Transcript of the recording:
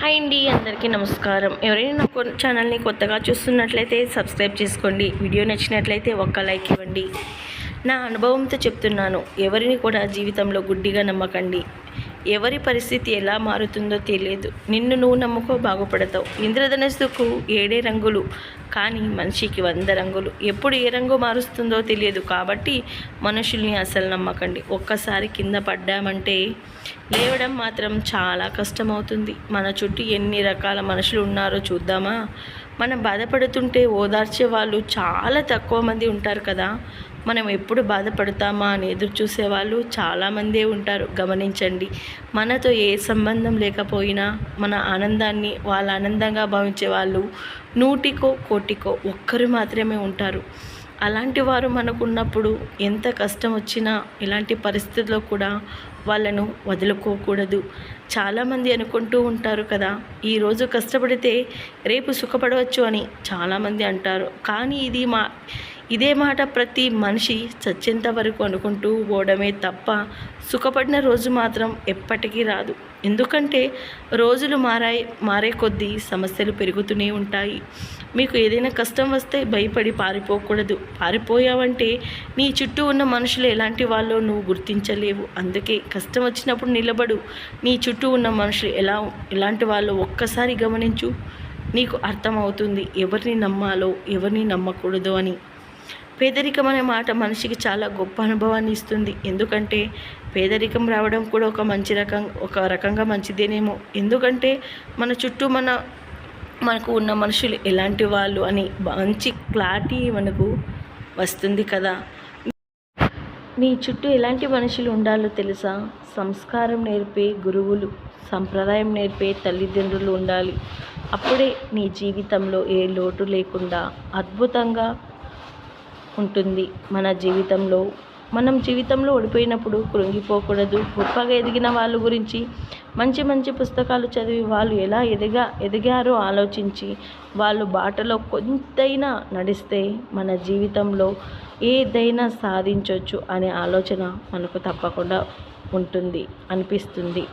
Hi అండి అందరికీ నమస్కారం. ఎవరైనా నా ఛానల్ని కొత్తగా చూస్తున్నట్లయితే సబ్స్క్రైబ్ చేసుకోండి. వీడియో నచ్చినట్లయితే ఒక్క లైక్ ఇవ్వండి. నా అనుభవంతో చెప్తున్నాను ఎవరిని కూడా జీవితంలో గుడ్డిగా నమ్మకండి. ఎవరి పరిస్థితి ఎలా మారుతుందో తెలియదు. నిన్ను నువ్వు నమ్ముకో బాగుపడతావు. ఇంద్రధనస్సుకు ఏడే రంగులు కానీ మనిషికి వంద రంగులు. ఎప్పుడు ఏ రంగు మారుస్తుందో తెలియదు. కాబట్టి మనుషుల్ని అసలు నమ్మకండి. ఒక్కసారి కింద పడ్డామంటే లేవడం మాత్రం చాలా కష్టమవుతుంది. మన చుట్టూ ఎన్ని రకాల మనుషులు ఉన్నారో చూద్దామా? మనం బాధపడుతుంటే ఓదార్చే వాళ్ళు చాలా తక్కువ మంది ఉంటారు కదా. మనం ఎప్పుడు బాధపడతామా అని ఎదురు చూసే వాళ్ళు చాలామందే ఉంటారు. గమనించండి. మనతో ఏ సంబంధం లేకపోయినా మన ఆనందాన్ని వాళ్ళ ఆనందంగా భావించే వాళ్ళు నూటికో కోటికో ఒక్కరు మాత్రమే ఉంటారు. అలాంటి వారు మనకున్నప్పుడు ఎంత కష్టం వచ్చినా ఇలాంటి పరిస్థితుల్లో కూడా వాళ్ళను వదులుకోకూడదు. చాలామంది అనుకుంటూ ఉంటారు కదా ఈరోజు కష్టపడితే రేపు సుఖపడవచ్చు అని చాలామంది అంటారు. కానీ ఇది మా ఇదే మాట ప్రతి మనిషి చచ్చేంత వరకు అనుకుంటూ పోవడమే తప్ప సుఖపడిన రోజు మాత్రం ఎప్పటికీ రాదు. ఎందుకంటే రోజులు మారాయి మారే కొద్దీ సమస్యలు పెరుగుతూనే ఉంటాయి. మీకు ఏదైనా కష్టం వస్తే భయపడి పారిపోకూడదు. పారిపోయావంటే నీ చుట్టూ ఉన్న మనుషులు ఎలాంటి వాళ్ళో నువ్వు గుర్తించలేవు. అందుకే కష్టం వచ్చినప్పుడు నిలబడు. నీ చుట్టూ ఉన్న మనుషులు ఎలా ఎలాంటి వాళ్ళో ఒక్కసారి గమనించు. నీకు అర్థమవుతుంది ఎవరిని నమ్మాలో ఎవరిని నమ్మకూడదు అని. పేదరికం అనే మాట మనిషికి చాలా గొప్ప అనుభవాన్ని ఇస్తుంది. ఎందుకంటే పేదరికం రావడం కూడా ఒక మంచి రకం ఒక రకంగా మంచిదేనేమో. ఎందుకంటే మన చుట్టూ మన మనకు ఉన్న మనుషులు ఎలాంటి వాళ్ళు అని మంచి క్లారిటీ మనకు వస్తుంది కదా. నీ చుట్టూ ఎలాంటి మనుషులు ఉండాలో తెలుసా? సంస్కారం నేర్పే గురువులు సంప్రదాయం నేర్పే తల్లిదండ్రులు ఉండాలి. అప్పుడే నీ జీవితంలో ఏ లోటు లేకుండా అద్భుతంగా ఉంటుంది. మన జీవితంలో మనం జీవితంలో ఓడిపోయినప్పుడు కృంగిపోకూడదు. గొప్పగా ఎదిగిన వాళ్ళ గురించి మంచి మంచి పుస్తకాలు చదివి వాళ్ళు ఎలా ఎదిగా ఎదిగారో ఆలోచించి వాళ్ళు బాటలో కొంతైనా నడిస్తే మన జీవితంలో ఏదైనా సాధించవచ్చు అనే ఆలోచన మనకు తప్పకుండా ఉంటుంది అనిపిస్తుంది.